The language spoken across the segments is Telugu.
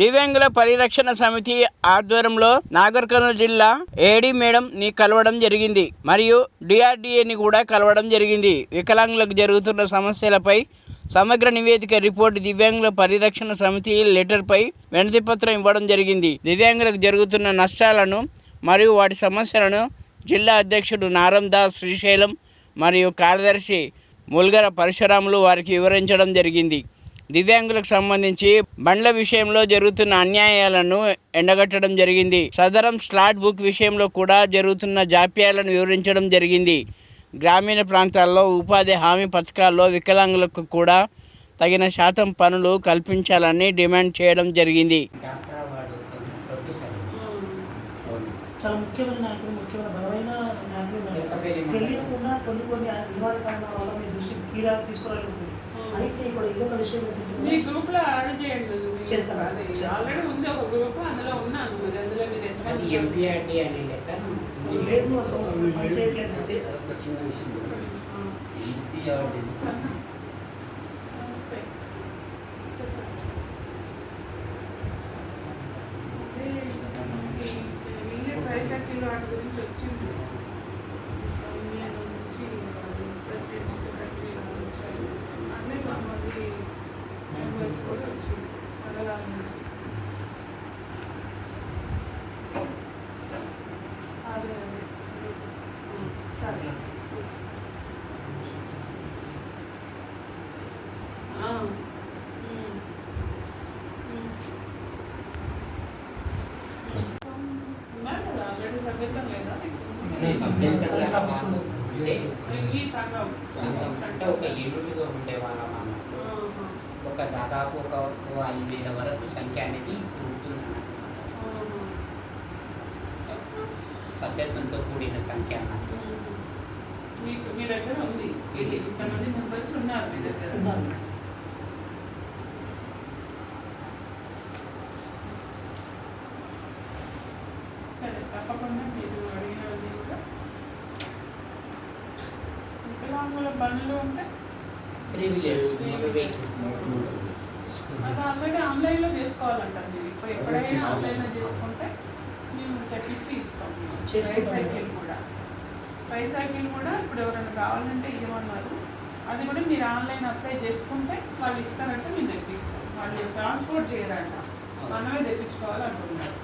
దివ్యాంగుల పరిరక్షణ సమితి ఆధ్వర్యంలో నాగర్ కర్నూలు జిల్లా ఏడీ మేడం ని కలవడం జరిగింది. మరియు డిఆర్డిఏని కూడా కలవడం జరిగింది. వికలాంగులకు జరుగుతున్న సమస్యలపై సమగ్ర నివేదిక రిపోర్ట్ దివ్యాంగుల పరిరక్షణ సమితి లెటర్పై వినతి పత్రం ఇవ్వడం జరిగింది. దివ్యాంగులకు జరుగుతున్న నష్టాలను మరియు వాటి సమస్యలను జిల్లా అధ్యక్షుడు నారందాస్ శ్రీశైలం మరియు కార్యదర్శి ముల్గర పరశురాములు వారికి వివరించడం జరిగింది. దివ్యాంగులకు సంబంధించి బండ్ల విషయంలో జరుగుతున్న అన్యాయాలను ఎండగట్టడం జరిగింది. సదరం స్లాట్ బుక్ విషయంలో కూడా జరుగుతున్న జాప్యాలను వివరించడం జరిగింది. గ్రామీణ ప్రాంతాల్లో ఉపాధి హామీ పథకాల్లో వికలాంగులకు కూడా తగిన శాతం పనులు కల్పించాలని డిమాండ్ చేయడం జరిగింది. చాలా ముఖ్యమైన నాయకుడు ముఖ్యమైన బలమైన ఉన్నారు. తెలియకుండా కొన్ని కొన్ని వివాద కారణాల వల్ల మీ దృష్టికి తీరా తీసుకురాలేదు అయితే ఇప్పుడు ఇంకొక విషయం మీ గ్రూప్లో యాడ్ చేయండి. చేస్తాను. ఆల్రెడీ ఉంది ఒక గ్రూప్ అందులో ఉన్నాను మరి అందులో మీరు ఎంతమంది ఎంపీఆర్డి అనే లెక్క లేదు ఆ సంస్థ పనిచేయట్లేదు అయితే అదొక చిన్న విషయం ఎంపీఆర్డీ వాటి గురించి వచ్చింది యూనియన్ నుంచి ప్రెసిడెంట్ సెక్రటరీ వచ్చారు అన్నీ కొంతమంది మెంబర్స్ కూడా వచ్చింది కడగాల నుంచి అదే అదే సరే ఆ, ఉమ్, ఉమ్. ఉన్నారు కదా ఆల్రెడీ సభ్యత్వం లేదా అంటే ఈ సంఘం అంటే ఒక యూనిట్గా ఉండేవాళ్ళం అన్నట్టు ఒక దాదాపు ఒక ఐదు వేల వరకు సంఖ్య అనేది. సభ్యత్వంతో కూడిన సంఖ్య అన్నట్టు. మీకు మీ దగ్గర ఉంది. ఇంతమంది మెంబర్స్ ఉన్నారు మీ దగ్గర ఉన్నారు. సరే తప్పకుండా మీరు అడిగినవన్నీ కూడా వికలాంగుల బండ్లు ఉంటే త్రీ వీలర్స్ వెహికల్స్ అది ఆల్రెడీ ఆన్లైన్లో చేసుకోవాలంటారు మీరు. ఇప్పుడు ఎప్పుడైనా ఆన్లైన్లో చేసుకుంటే మేము తెప్పించి ఇస్తాం. ట్రైసైకిల్ కూడా. ట్రైసైకిల్ కూడా ఇప్పుడు ఎవరైనా కావాలంటే ఇవ్వమన్నారు. అది కూడా మీరు ఆన్లైన్ అప్లై చేసుకుంటే వాళ్ళు ఇస్తారంటే మేము తెప్పిస్తాం. వాళ్ళు ట్రాన్స్పోర్ట్ చేయరంట. మనమే తెప్పించుకోవాలంటున్నారు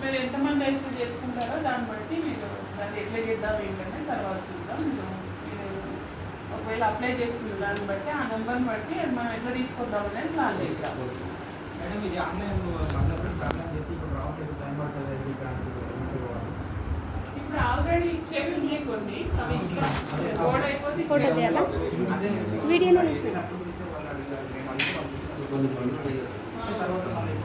మీరు ఎంతమంది అయితే చేసుకుంటారో దాన్ని బట్టి మీరు దాన్ని ఎట్లా చేద్దాం ఏంటంటే తర్వాత చూద్దాం. మీరు ఒకవేళ అప్లై చేసుకున్న దాన్ని బట్టి ఆ నెంబర్ని బట్టి మనం ఎట్లా తీసుకుందాం అనేది ప్లాన్ చేద్దాం మేడం ఇది ఆన్లైన్ ప్రాబ్లం చేసి ఇప్పుడు రావట్లేదు టైం పడుతుంది ఇప్పుడు ఆల్రెడీ ఇచ్చేవి ఉన్నాయి కొన్ని అవి ఇస్తాం అదే. కోడ్ అయిపోతే ఫోటో తీయాలా? అదే. వీడియోలో